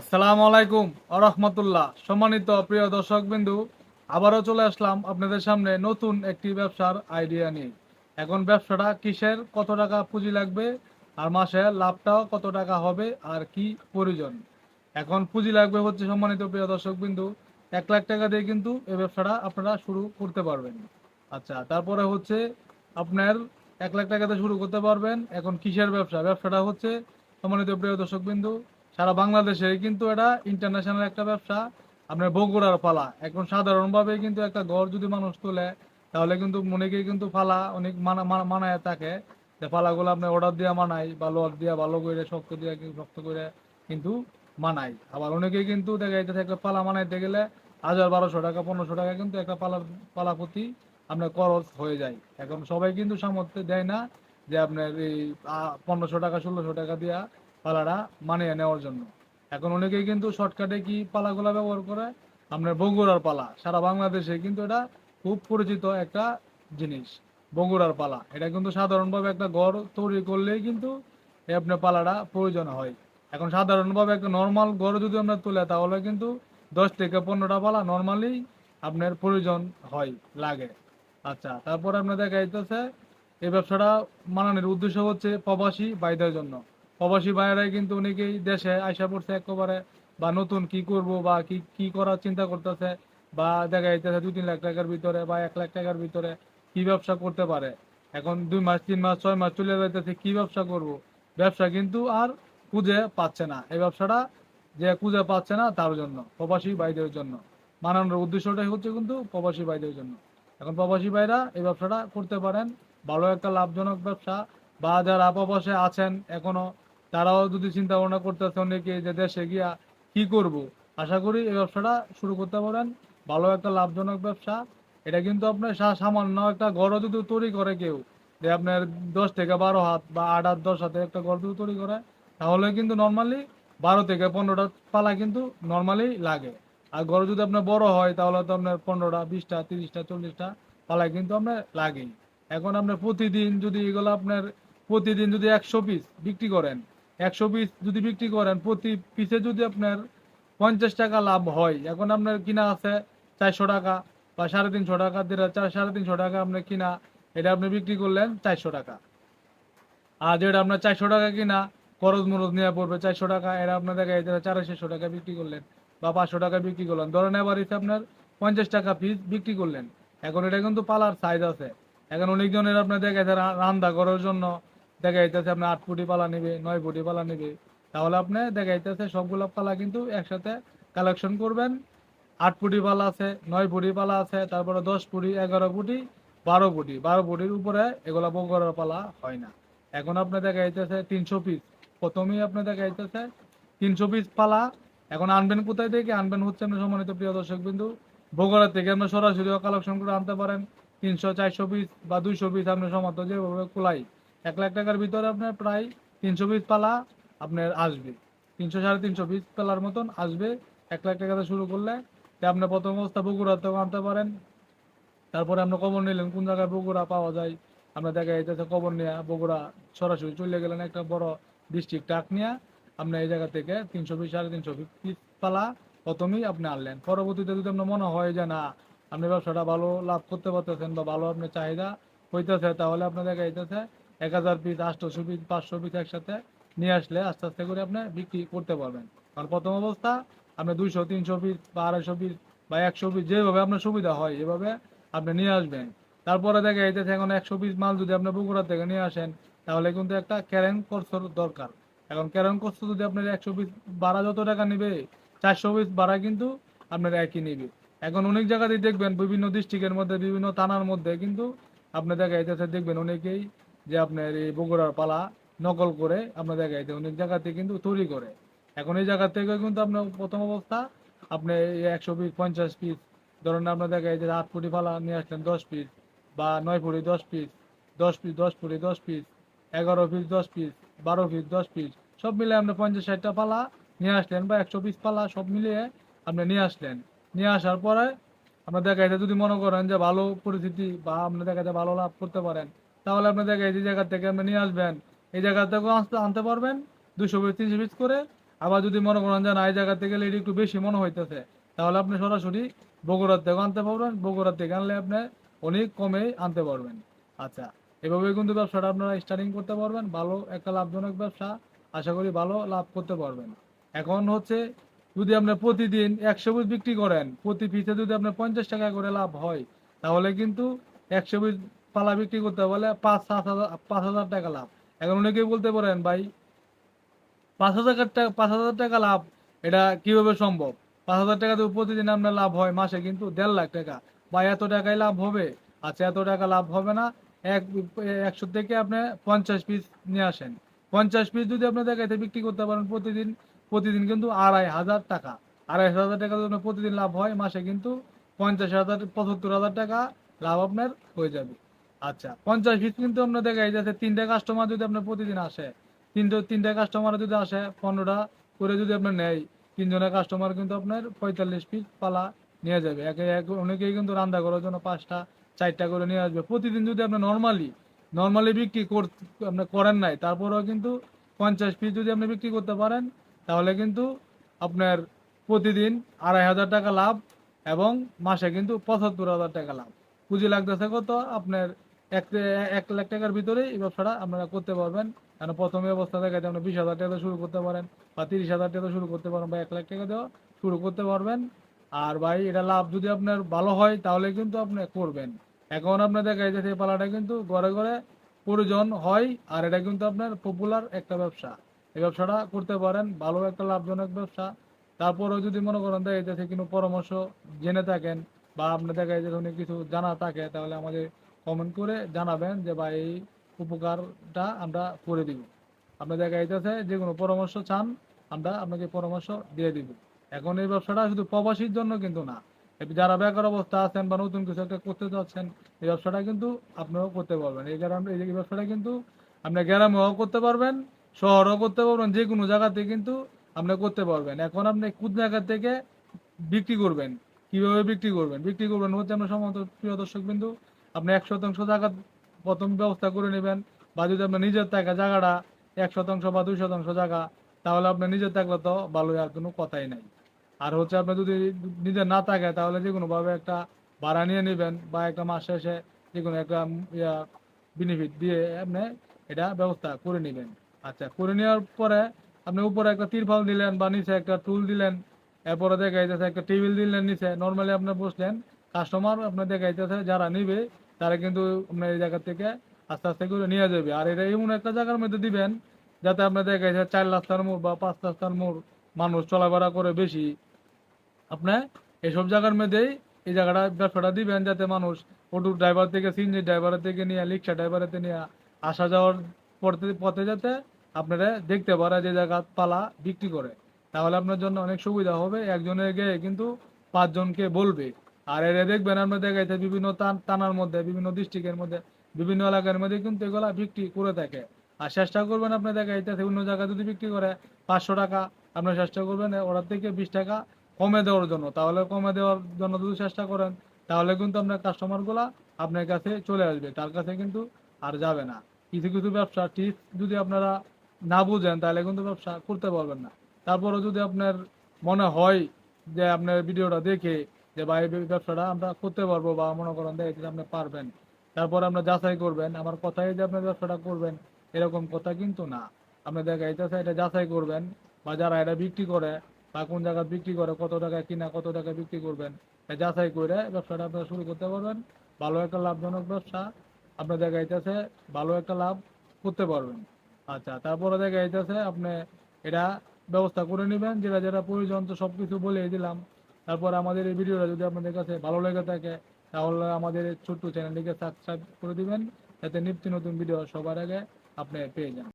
আসসালামু আলাইকুম আরহামতুল্লাহ সম্মানিত প্রিয় দর্শক বিন্দু আবারও চলে আসলাম আপনাদের সামনে নতুন একটি ব্যবসার আইডিয়া নিয়ে। এখন ব্যবসাটা কিসের, কত টাকা পুঁজি লাগবে, আর মাসে লাভটাও কত টাকা হবে, আর কি প্রয়োজন। এখন পুঁজি লাগবে হচ্ছে সম্মানিত প্রিয় দর্শক বিন্দু এক লাখ টাকা দিয়ে কিন্তু এই ব্যবসাটা আপনারা শুরু করতে পারবেন। আচ্ছা তারপরে হচ্ছে আপনার এক লাখ টাকাতে শুরু করতে পারবেন। এখন কিসের ব্যবসা? ব্যবসাটা হচ্ছে সম্মানিত প্রিয় দর্শক বিন্দু সারা বাংলাদেশে কিন্তু এটা ইন্টারন্যাশনাল একটা ব্যবসা। আপনার বগুড়ার পালা। এখন সাধারণভাবে কিন্তু একটা ঘর যদি মানুষ তোলে, তাহলে কিন্তু অনেকেই কিন্তু ফালা অনেক মানা, মানা- মানায় থাকে। যে ফালাগুলো আপনি অর্ডার দিয়ে মানাই বা লোক দিয়ে ভালো করে শক্ত দিয়ে শক্ত করে কিন্তু মানাই আবার অনেকেই কিন্তু দেখা যাইতেছে একটা পালা মানাইতে গেলে হাজার বারোশো টাকা, পনেরোশো টাকা কিন্তু একটা পালার পালা প্রতি আপনার খরচ হয়ে যায়। এখন সবাই কিন্তু সামর্থ্য দেয় না যে আপনার এই পনেরোশো টাকা, ষোলোশো টাকা দিয়া পালাটা মানিয়ে নেওয়ার জন্য। এখন অনেকেই কিন্তু শর্টকাটে কি পালাগুলা ব্যবহার করে? আপনার বগুড়ার পালা। সারা বাংলাদেশে কিন্তু এটা খুব পরিচিত একটা জিনিস, বগুড়ার পালা। এটা কিন্তু সাধারণভাবে একটা ঘর তৈরি করলেই কিন্তু আপনার পালাটা প্রয়োজন হয়। এখন সাধারণভাবে একটা নর্মাল ঘর যদি আমরা তুলে, তাহলে কিন্তু দশ থেকে পনেরোটা পালা নর্মালি আপনার প্রয়োজন হয়, লাগে। আচ্ছা তারপর আপনার দেখা যাইতেছে, এই ব্যবসাটা মানানোর উদ্দেশ্য হচ্ছে প্রবাসী বাইদের জন্য। প্রবাসী বাইরাই কিন্তু অনেকেই দেশে আইসা পড়ছে একেবারে, বা নতুন কি করব বা কি কি করার চিন্তা করতেছে, বা দেখা যাইতেছে দুই তিন লাখ টাকার ভিতরে বা এক লাখ টাকার ভিতরে কি ব্যবসা করতে পারে। এখন দুই মাস, তিন মাস, ছয় মাস চলে যাইতেছে, কি ব্যবসা করব? ব্যবসা কিন্তু আর খুঁজে পাচ্ছে না। এই ব্যবসাটা যে খুঁজে পাচ্ছে না, তার জন্য, প্রবাসী বাইদের জন্য। মানানোর উদ্দেশ্যটাই হচ্ছে কিন্তু প্রবাসী বাইদের জন্য। এখন প্রবাসী ভাইরা এই ব্যবসাটা করতে পারেন। ভালো একটা লাভজনক ব্যবসা, বা যারা প্রবাসে আছেন এখনও তারাও যদি চিন্তা ভাবনা করতেছে অনেকে যে দেশে গিয়া কি করব, আশা করি এই ব্যবসাটা শুরু করতে পারেন। ভালো একটা লাভজনক ব্যবসা। এটা কিন্তু আপনার সামান্য একটা ঘরও যদি তৈরি করে কেউ, যে আপনার দশ থেকে বারো হাত বা আট হাত, দশ হাতে একটা ঘর যদি তৈরি করে, তাহলে কিন্তু নর্মালি বারো থেকে পনেরোটা পালা কিন্তু নর্মালি লাগে। আর ঘর যদি আপনার বড় হয়, তাহলে তো আপনার পনেরোটা, বিশটা, তিরিশটা, চল্লিশটা পালা কিন্তু আপনার লাগেই। এখন আপনার প্রতিদিন যদি এগুলো আপনার, প্রতিদিন যদি একশো পিস বিক্রি করেন একশো পিস যদি বিক্রি করেন, প্রতি পিসে যদি আপনার পঞ্চাশ টাকা লাভ হয়, এখন আপনার কিনা আছে চারশো টাকা বা সাড়ে তিনশো টাকা দিয়ে চার সাড়ে তিনশো টাকা আপনার কিনা, এটা আপনি বিক্রি করলেন চারশো টাকা। আর যেটা আপনার চারশো টাকা কিনা, খরচ মরচ নেওয়া পড়বে চারশো টাকা এটা আপনার দেখা যাচ্ছে চারশো টাকা বিক্রি করলেন বা পাঁচশো টাকা বিক্রি করলেন। ধরেন এবার হচ্ছে আপনার পঞ্চাশ টাকা পিস বিক্রি করলেন। এখন এটা কিন্তু পালার সাইজ আছে। এখন অনেকজনের আপনার দেখা রা- রান্না করার জন্য দেখা যাইতেছে আপনার আট ফুটি পালা নেবে, নয় ফুটি পালা নেবে। তাহলে আপনি দেখা যাইতেছে সবগুলো পালা কিন্তু একসাথে কালেকশন করবেন। আট ফুটি পালা আছে, নয় ফুটি পালা আছে, তারপরে দশ ফুটি, এগারো ফুটি, বারো ফুটি। বারো ফুটির উপরে এগুলা বগরের পালা হয় না। এখন আপনি দেখা যাইতেছে তিনশো পিস প্রথমেই আপনি দেখা যাইতেছে তিনশো পিস পালা। এখন আনবেন কোথায় থেকে? আনবেন হচ্ছে আপনি সম্মানিত প্রিয় দর্শক বিন্দু। বগুড়া থেকে আপনি সরাসরি কালেকশন করে আনতে পারেন। তিনশো, চারশো পিস বা দুইশো পিস আপনি সমর্থ যেভাবে কুলাই এক লাখ টাকার ভিতরে আপনার প্রায় তিনশো পিস পালা আপনার আসবে। তিনশো, সাড়ে তিনশো পিস পালার মতন আসবে। এক লাখ টাকাতে শুরু করলে আপনি প্রথম অবস্থা বগুড়া থেকেও আনতে পারেন। তারপরে আপনি কবর নিলেন কোন জায়গায় বগুড়া পাওয়া যায়। আমরা দেখা যাইতেছে কবর নিয়ে বগুড়া সরাসরি চলে গেলেন একটা বড় ডিস্ট্রিক্ট ট্রাক নিয়ে। আপনি এই জায়গা থেকে তিনশো পিস সাড়ে তিনশো পিস পালা প্রথমেই আপনি আনলেন। পরবর্তীতে যদি আপনার মনে হয় যে না, আপনি ব্যবসাটা ভালো লাভ করতে পারতেছেন বা ভালো আপনার চাহিদা হইতেছে, তাহলে আপনার দেখা যাইতেছে এক হাজার পিস আটশোশো পিস, পাঁচশো পিস একসাথে নিয়ে আসলে আস্তে আস্তে করে আপনি বিক্রি করতে পারবেন। কারণ প্রথম অবস্থা আপনি দুইশো, তিনশো পিস বা আড়াইশো পিস বা একশো পিস যেভাবে আপনার সুবিধা হয়, এভাবে আপনি নিয়ে আসবেন। তারপরে দেখা যাইতেছে এখন একশো পিস মাল যদি আপনি বগুড়া থেকে নিয়ে আসেন, তাহলে কিন্তু একটা ক্যারেন কোর্সের দরকার। এখন ক্যারেন কোর্স যদি আপনার একশো পিস ভাড়া যত টাকা নেবে, চারশো পিস ভাড়া কিন্তু আপনার একই নেবে। এখন অনেক জায়গাতেই দেখবেন বিভিন্ন ডিস্ট্রিক্টের মধ্যে, বিভিন্ন থানার মধ্যে কিন্তু আপনি দেখা যাইতেছে দেখবেন অনেকেই যে আপনার এই বগুড়ার পালা নকল করে আপনার দেখা যাইতে অনেক জায়গাতে কিন্তু তৈরি করে। এখন এই জায়গা থেকে কিন্তু আপনার প্রথম অবস্থা আপনি একশো পিস পঞ্চাশ পিস ধরুন আপনার দেখা যাচ্ছে আট ফুটি পালা নিয়ে আসলেন দশ পিস বা নয় ফুটি দশ পিস দশ পিস দশ ফুটি দশ পিস এগারো পিস দশ পিস বারো পিস দশ পিস সব মিলে আপনি পঞ্চাশ ষাটটা পালা নিয়ে আসলেন বা একশো পিস পালা সব মিলিয়ে আপনি নিয়ে আসলেন। নিয়ে আসার পরে আপনার দেখা যদি মনে করেন যে ভালো পরিস্থিতি বা আপনার দেখা যাচ্ছে ভালো লাভ করতে পারেন তাহলে আপনি দেখা যাচ্ছে এই জায়গা থেকে আপনি নিয়ে আসবেন, এই জায়গা থেকেও আসতে আনতে পারবেন দুশো পিস, তিনশো পিস করে। আবার যদি মনে করেন যে না, এই জায়গা থেকে গেলে এটা একটু বেশি মনে হইতেছে, তাহলে আপনি সরাসরি বগুড়ার থেকে আনতে পারবেন। বগুড়ার থেকে আনলে আপনি অনেক কমেই আনতে পারবেন। আচ্ছা এভাবে কিন্তু ব্যবসাটা আপনারা স্টার্টিং করতে পারবেন। ভালো একটা লাভজনক ব্যবসা, আশা করি ভালো লাভ করতে পারবেন। এখন হচ্ছে, যদি আপনি প্রতিদিন একশো পিস বিক্রি করেন, প্রতি পিসে যদি আপনার পঞ্চাশ টাকা করে লাভ হয়, তাহলে কিন্তু একশো পিস পালা বিক্রি করতে বলে পাঁচ, সাত হাজার, পাঁচ হাজার টাকা লাভ। এখন অনেকেই বলতে পারেন, ভাই, পাঁচ হাজার টাকা, পাঁচ হাজার টাকা লাভ, এটা কীভাবে সম্ভব? পাঁচ হাজার টাকা প্রতিদিন আপনার লাভ হয় মাসে, কিন্তু দেড় লাখ টাকা। বা এত টাকায় লাভ হবে? আচ্ছা এত টাকা লাভ হবে না। এক, একশো থেকে আপনি পঞ্চাশ পিস নিয়ে আসেন। পঞ্চাশ পিস যদি আপনি দেখাইতে বিক্রি করতে পারেন প্রতিদিন প্রতিদিন কিন্তু আড়াই হাজার টাকা। আড়াই হাজার টাকা যদি প্রতিদিন লাভ হয় মাসে, কিন্তু পঞ্চাশ হাজার, পঁচাত্তর হাজার টাকা লাভ আপনার হয়ে যাবে। আচ্ছা পঞ্চাশ পিস কিন্তু আপনার দেখাই যাচ্ছে তিনটা কাস্টমার যদি আপনার প্রতিদিন আসে, তিনটে, তিনটা কাস্টমার যদি আসে পনেরোটা করে যদি আপনার নেয়, তিনজনের কাস্টমার কিন্তু আপনার পঁয়তাল্লিশ পিস পালা নিয়ে যাবে। একে এক, অনেকেই কিন্তু রান্না করার জন্য পাঁচটা, চারটা করে নিয়ে আসবে। প্রতিদিন যদি আপনি নর্মালি নর্মালি বিক্রি কর আপনি করেন নাই, তারপরেও কিন্তু পঞ্চাশ পিস যদি আপনি বিক্রি করতে পারেন, তাহলে কিন্তু আপনার প্রতিদিন আড়াই হাজার টাকা লাভ এবং মাসে কিন্তু পঁচাত্তর হাজার টাকা লাভ। পুঁজি লাগতেছে কত? আপনার এক এক লাখ টাকার ভিতরেই এই ব্যবসাটা আপনারা করতে পারবেন। কারণ প্রথমে অবস্থা থেকে আপনি বিশ হাজার টাকা শুরু করতে পারেন বা তিরিশ হাজার টাকা শুরু করতে পারেন বা এক লাখ টাকা দিয়েও শুরু করতে পারবেন। আর ভাই, এটা লাভ যদি আপনার ভালো হয়, তাহলে কিন্তু আপনি করবেন। এখন আপনার দেখা যাচ্ছে এই পালাটা কিন্তু ঘরে ঘরে প্রয়োজন হয়, আর এটা কিন্তু আপনার পপুলার একটা ব্যবসা। এই ব্যবসাটা করতে পারেন, ভালো একটা লাভজনক ব্যবসা। তারপরেও যদি মনে করেন দেখা যাচ্ছে কোনো পরামর্শ জেনে থাকেন বা আপনার দেখা যাচ্ছে অনেক কিছু জানা থাকে, তাহলে আমাদের কমেন্ট করে জানাবেন যে, ভাই, এই উপকারটা আমরা করে দিব। আপনার দেখা যাইতেছে যে কোনো পরামর্শ চান, আমরা আপনাকে পরামর্শ দিয়ে দিব। এখন এই ব্যবসাটা শুধু প্রবাসীর জন্য কিন্তু না। যারা বেকার অবস্থা আছেন বা নতুন কিছু একটা করতে চাচ্ছেন, এই ব্যবসাটা কিন্তু আপনারাও করতে পারবেন। এই কারণে এই ব্যবসাটা কিন্তু আপনি গ্রামেও করতে পারবেন, শহরেও করতে পারবেন যে কোনো জায়গাতে কিন্তু আপনি করতে পারবেন। এখন আপনি কোন জায়গা থেকে বিক্রি করবেন? কীভাবে বিক্রি করবেন? বিক্রি করবেন হচ্ছে আমরা সমস্ত প্রিয় দর্শক বিন্দু আপনি এক শতাংশ জায়গা প্রথম ব্যবস্থা করে নেবেন, বা যদি আপনার নিজের টাকা জায়গাটা এক শতাংশ বা দুই শতাংশ জায়গা, তাহলে আপনার নিজের থাকলে তো ভালো আর কোনো কথাই নাই। আর হচ্ছে আপনার যদি নিজের না থাকে, তাহলে যে কোনোভাবে একটা ভাড়া নিয়ে নেবেন, বা একটা মাস শেষে যে কোনো একটা ইয়া বেনিফিট দিয়ে আপনি এটা ব্যবস্থা করে নেবেন। আচ্ছা করে নেওয়ার পরে আপনি উপরে একটা তিরপাল দিলেন, বা নিচে একটা টুল দিলেন, এরপরে দেখা যাচ্ছে একটা টেবিল দিলেন নিচে। নর্মালি আপনি বসলেন কাস্টমার আপনার দেখা যাচ্ছে যারা নিবে তারা কিন্তু আপনার এই জায়গা থেকে আস্তে আস্তে করে নিয়ে যাবে। আর এটা এমন একটা জায়গার মধ্যে দিবেন যাতে আপনার দেখা যাচ্ছে চার রাস্তার মোড় বা পাঁচ রাস্তার মোড় মানুষ চলাফেরা করে বেশি। আপনার এসব জায়গার মধ্যেই এই জায়গাটা ব্যবসাটা দিবেন যাতে মানুষ অটো ড্রাইভার থেকে সিএনজি ড্রাইভারের থেকে নিয়ে রিক্সা ড্রাইভারের থেকে নিয়ে আসা যাওয়ার পথে পথে যাতে আপনারা দেখতে পারে যে জায়গা পালা বিক্রি করে। তাহলে আপনার জন্য অনেক সুবিধা হবে। একজনের গিয়ে কিন্তু পাঁচজনকে বলবে। আর এর দেখবেন আপনার দেখাইতে বিভিন্ন টানার মধ্যে, বিভিন্ন ডিস্ট্রিক্টের মধ্যে, বিভিন্ন এলাকার মধ্যে কিন্তু এগুলা বিক্রি করে থাকে। আর চেষ্টা করবেন আপনি দেখাইতেছে, অন্য জায়গায় যদি বিক্রি করে, পাঁচশো টাকা আপনার চেষ্টা করবেন ওর থেকে বিশ টাকা কমে দেওয়ার জন্য। তাহলে কমে দেওয়ার জন্য যদি চেষ্টা করেন, তাহলে কিন্তু আপনার কাস্টমারগুলা আপনার কাছে চলে আসবে, তার কাছে কিন্তু আর যাবে না। কিছু কিছু ব্যবসা টিপস যদি আপনারা না বুঝেন, তাহলে কিন্তু ব্যবসা করতে পারবেন না। তারপরে যদি আপনার মনে হয় যে আপনার ভিডিওটা দেখে যে এই ব্যবসাটা আমরা করতে পারব বা মনে করেন যে আপনি পারবেন, তারপর আপনার যাচাই করবেন, আমার কথাই যে আপনার ব্যবসাটা করবেন, এরকম কথা কিন্তু না। আপনি দেখা যাচ্ছে এটা যাচাই করবেন বা যারা এটা বিক্রি করে বা কোন জায়গায় বিক্রি করে, কত টাকায় কিনা, কত টাকায় বিক্রি করবেন, এটা যাচাই করে ব্যবসাটা আপনারা শুরু করতে পারবেন। ভালো একটা লাভজনক ব্যবসা, আপনার দেখা যাইতেছে ভালো একটা লাভ করতে পারবেন। আচ্ছা তারপরে দেখা যাইতেছে আপনি এটা ব্যবস্থা করে নেবেন, যেটা যেটা প্রয়োজন, তো সব কিছু বলে দিলাম। তারপর আমাদের এই ভিডিওটা যদি আপনাদের কাছে ভালো লেগে থাকে, তাহলে আমাদের এই ছোট্ট চ্যানেলটিকে সাবস্ক্রাইব করে দিবেন। যাতে নিত্য নতুন ভিডিও সবার আগে আপনি পেয়ে যান।